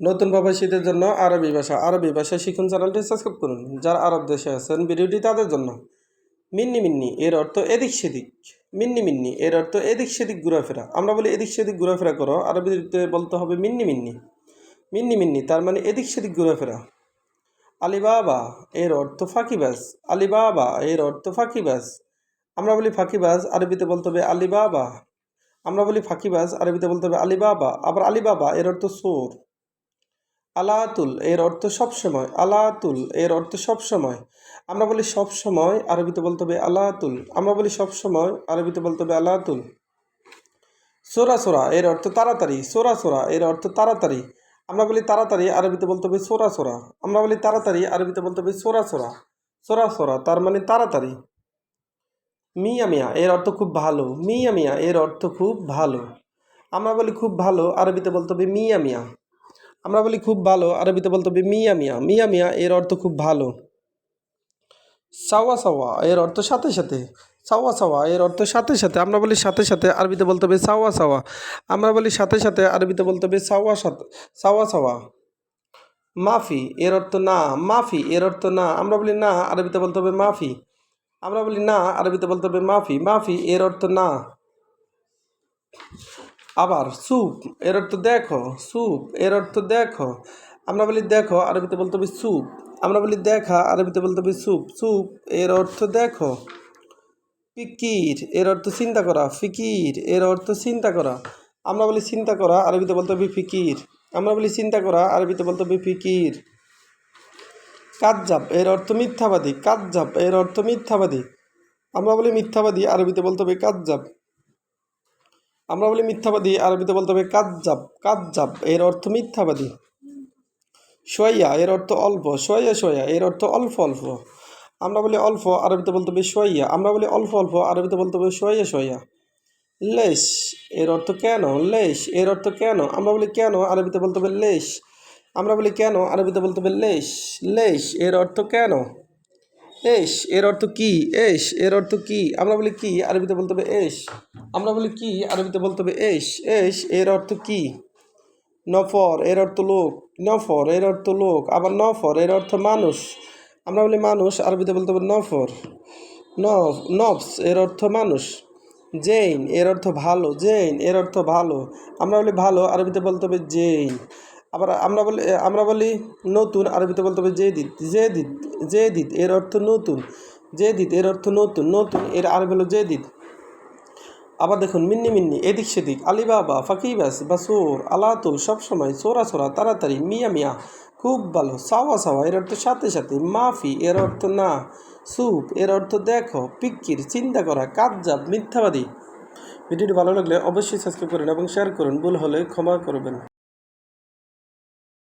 নতুন প্রবাসীদের জন্য আরবি ভাষা আরবি ভাষা শিখুন চ্যানেলটি সাবস্ক্রাইব করুন। যারা আরব দেশে আছেন, ভিডিওটি তাদের জন্য। মিন্নি মিন্নি, এর অর্থ এদিক সেদিক। মিন্নি মিন্নি, এর অর্থ এদিক সেদিক ঘোরাফেরা। আমরা বলি এদিক সেদিক ঘোরাফেরা করো, আরবিতে বলতে হবে মিন্নি মিন্নি। মিন্নি মিন্নি, তার মানে এদিক সেদিক ঘোরাফেরা। আলিবাবা, এর অর্থ ফাঁকিবাজ। আলিবাবা, এর অর্থ ফাঁকিবাজ। আমরা বলি ফাঁকিবাজ, আরবিতে বলতে হবে আলিবাবা। আমরা বলি ফাঁকিবাজ, আরবিতে বলতে হবে আলিবাবা। আবার আলিবাবা, এর অর্থ সোর আলাতুল, এর অর্থ সবসময়, আলাতুল, এর অর্থ সবসময়। আমরা বলি সবসময়, আরবিতে বলতে হবে আলাতুল। আমরা বলি সবসময়, আরবিতে বলতে হবে আলাতুল। সোরা সোরা, এর অর্থ তাড়াতাড়ি, সোরা সোরা, এর অর্থ তাড়াতাড়ি। আমরা বলি তাড়াতাড়ি, আরবিতে বলতে হবে সোরা সোরা। আমরা বলি তাড়াতাড়ি, আরবিতে বলতে হবে সোরা সোরা। সোরা সোরা, তার মানে তাড়াতাড়ি। মিয়া মিয়া, এর অর্থ খুব ভালো। মিয়া মিয়া, এর অর্থ খুব ভালো। আমরা বলি খুব ভালো, আরবিতে বলতে হবে মিয়া মিয়া। আমরা বলি খুব ভালো, আরবিতে বলতে হবে মিয়া মিয়া। মিয়া মিয়া এর অর্থ খুব ভালো। সাওয়া সাওয়া এর অর্থ সাথে সাথে। সাওয়া সাওয়া এর অর্থ সাথে সাথে। আমরা বলি সাথে সাথে, আরবিতে বলতে হবে সাওয়া সাওয়া। আমরা বলি সাথে সাথে, আরবিতে বলতে হবে সাওয়া সাথে, সাওয়া সাওয়া। মাফি এর অর্থ না, মাফি এর অর্থ না। আমরা বলি না, আরবিতে বলতে হবে মাফি। আমরা বলি না, আরবিতে বলতে হবে মাফি। মাফি এর অর্থ না। আবার সুপ, এর অর্থ দেখো, সুপ, এর অর্থ দেখো। আমরা বলি দেখো, আরবিতে বলতে হবে সুপ। আমরা বলি দেখা, আরবিতে বলতে হবে সুপ। সুপ, এর অর্থ দেখো। ফিকির, এর অর্থ চিন্তা করা। ফিকির, এর অর্থ চিন্তা করা। আমরা বলি চিন্তা করা, আরবিতে বলতে হবে ফিকির। আমরা বলি চিন্তা করা, আরবিতে বলতে হবে ফিকির। কাজ্জাব, এর অর্থ মিথ্যাবাদী। কাজ্জাব, এর অর্থ মিথ্যাবাদী। আমরা বলি মিথ্যাবাদী, আরবিতে বলতে হবে কাজ্জাব। আমরা বলি মিথ্যাবাদী, আরবিতে বলতে হবে কাজ্জাব কাজ্জাব, এর অর্থ মিথ্যাবাদী। সোয়া এর অর্থ অল্প সোয়া সোয়া এর অর্থ অল্প অল্প। আমরা বলি অল্প, আরবিতে বলতে হবে সোয়া আমরা বলি অল্প অল্প, আরবিতে বলতে হবে সোয়া সোয়া লেশ, এর অর্থ কেন? লেশ, এর অর্থ কেন? আমরা বলি কেন? আরবিতে বলতে হবে লেশ। আমরা বলি কেন? আরবিতে বলতে হবে লেশ। লেশ, এর অর্থ কেন? এস, এর অর্থ কি? এস, এর অর্থ কি? আমরা বলি কি? আরবিতে বলতে হবে এস। আমরা বলি কি? আরবিতে বলতে হবে এস। এস, এর অর্থ কি? নফর, এর অর্থ লোক। নফর, এর অর্থ লোক। আবার নফর, এর অর্থ মানুষ। আমরা বলি মানুষ, আরবিতে বলতে হবে নফর। নফ, নফস, এর অর্থ মানুষ। জেইন, এর অর্থ ভালো। জেইন, এর অর্থ ভালো। আমরা বলি ভালো, আরবিতে বলতে হবে জেইন। আবার আমরা বলি আমরা বলি নতুন, আরবিতে বলতে হবে জেদিদ জেদিদ জেদিদ, এর অর্থ নতুন, জেদিদ, এর অর্থ নতুন নতুন, এর আরবি হলো জেদিদ। আবার দেখুন, মিন্নি মিন্নি, এদিক সেদিক, আলিবাবা, ফাকিবাস বা সোর আলাতুল সবসময় সোরা সোরা, তাড়াতাড়ি, মিয়া মিয়া, খুব ভালো, সাওয়া সাওয়া, এর অর্থ সাথে সাথে, মাফি, এর অর্থ না, সুপ, এর অর্থ দেখো, পিক্কির, চিন্তা করা, কাজ্জাব, মিথ্যাবাদী। ভিডিওটি ভালো লাগলে অবশ্যই সাবস্ক্রাইব করুন এবং শেয়ার করুন, ভুল হলে ক্ষমা করবেন।